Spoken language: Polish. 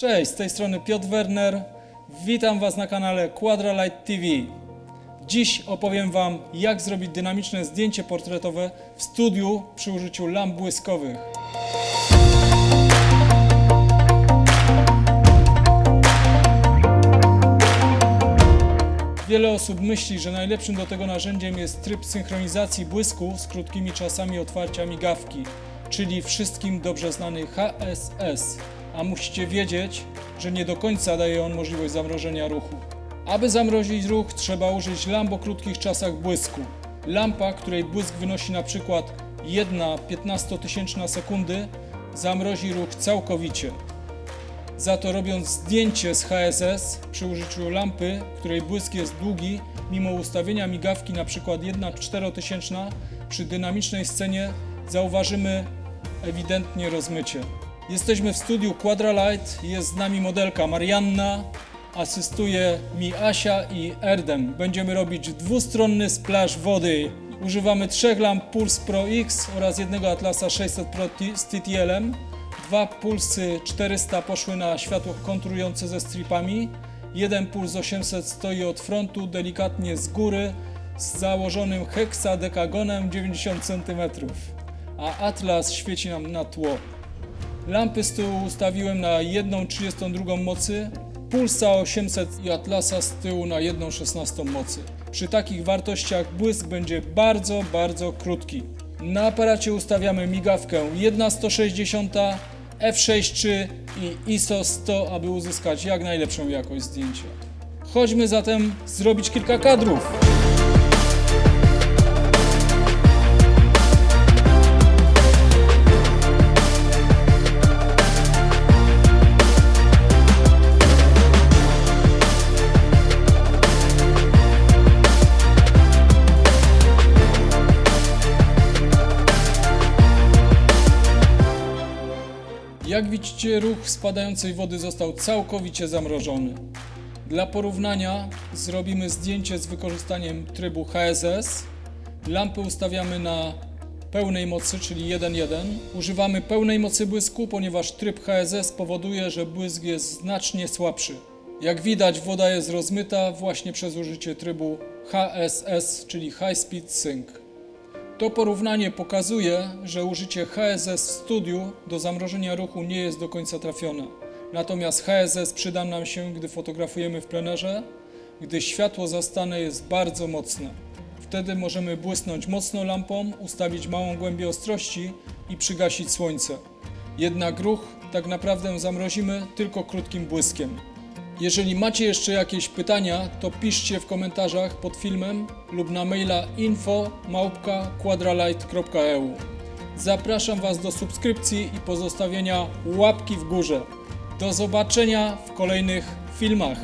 Cześć, z tej strony Piotr Werner. Witam Was na kanale Quadralight TV. Dziś opowiem Wam, jak zrobić dynamiczne zdjęcie portretowe w studiu przy użyciu lamp błyskowych. Wiele osób myśli, że najlepszym do tego narzędziem jest tryb synchronizacji błysku z krótkimi czasami otwarcia migawki, czyli wszystkim dobrze znany HSS. A musicie wiedzieć, że nie do końca daje on możliwość zamrożenia ruchu. Aby zamrozić ruch, trzeba użyć lamp o krótkich czasach błysku. Lampa, której błysk wynosi na przykład 1 15-tysięczna sekundy, zamrozi ruch całkowicie. Za to robiąc zdjęcie z HSS przy użyciu lampy, której błysk jest długi, mimo ustawienia migawki przykład 1 4000 przy dynamicznej scenie zauważymy ewidentnie rozmycie. Jesteśmy w studiu Quadralight, jest z nami modelka Marianna, asystuje mi Asia i Erdem. Będziemy robić dwustronny splash wody. Używamy trzech lamp Pulse Pro X oraz jednego Atlasa 600 Pro z TTL-em. Dwa pulsy 400 poszły na światło kontrujące ze stripami. Jeden puls 800 stoi od frontu, delikatnie z góry, z założonym heksadekagonem 90 cm, a Atlas świeci nam na tło. Lampy z tyłu ustawiłem na 1,32 mocy, Pulsa 800 i Atlasa z tyłu na 1,16 mocy. Przy takich wartościach błysk będzie bardzo, bardzo krótki. Na aparacie ustawiamy migawkę 1,160, f6.3 i ISO 100, aby uzyskać jak najlepszą jakość zdjęcia. Chodźmy zatem zrobić kilka kadrów. Jak widzicie, ruch spadającej wody został całkowicie zamrożony. Dla porównania zrobimy zdjęcie z wykorzystaniem trybu HSS. Lampy ustawiamy na pełnej mocy, czyli 1.1. Używamy pełnej mocy błysku, ponieważ tryb HSS powoduje, że błysk jest znacznie słabszy. Jak widać, woda jest rozmyta właśnie przez użycie trybu HSS, czyli High Speed Sync. To porównanie pokazuje, że użycie HSS w studiu do zamrożenia ruchu nie jest do końca trafione. Natomiast HSS przyda nam się, gdy fotografujemy w plenerze, gdy światło zastane jest bardzo mocne. Wtedy możemy błysnąć mocno lampą, ustawić małą głębię ostrości i przygasić słońce. Jednak ruch tak naprawdę zamrozimy tylko krótkim błyskiem. Jeżeli macie jeszcze jakieś pytania, to piszcie w komentarzach pod filmem lub na maila info@quadralight.eu. Zapraszam Was do subskrypcji i pozostawienia łapki w górze. Do zobaczenia w kolejnych filmach.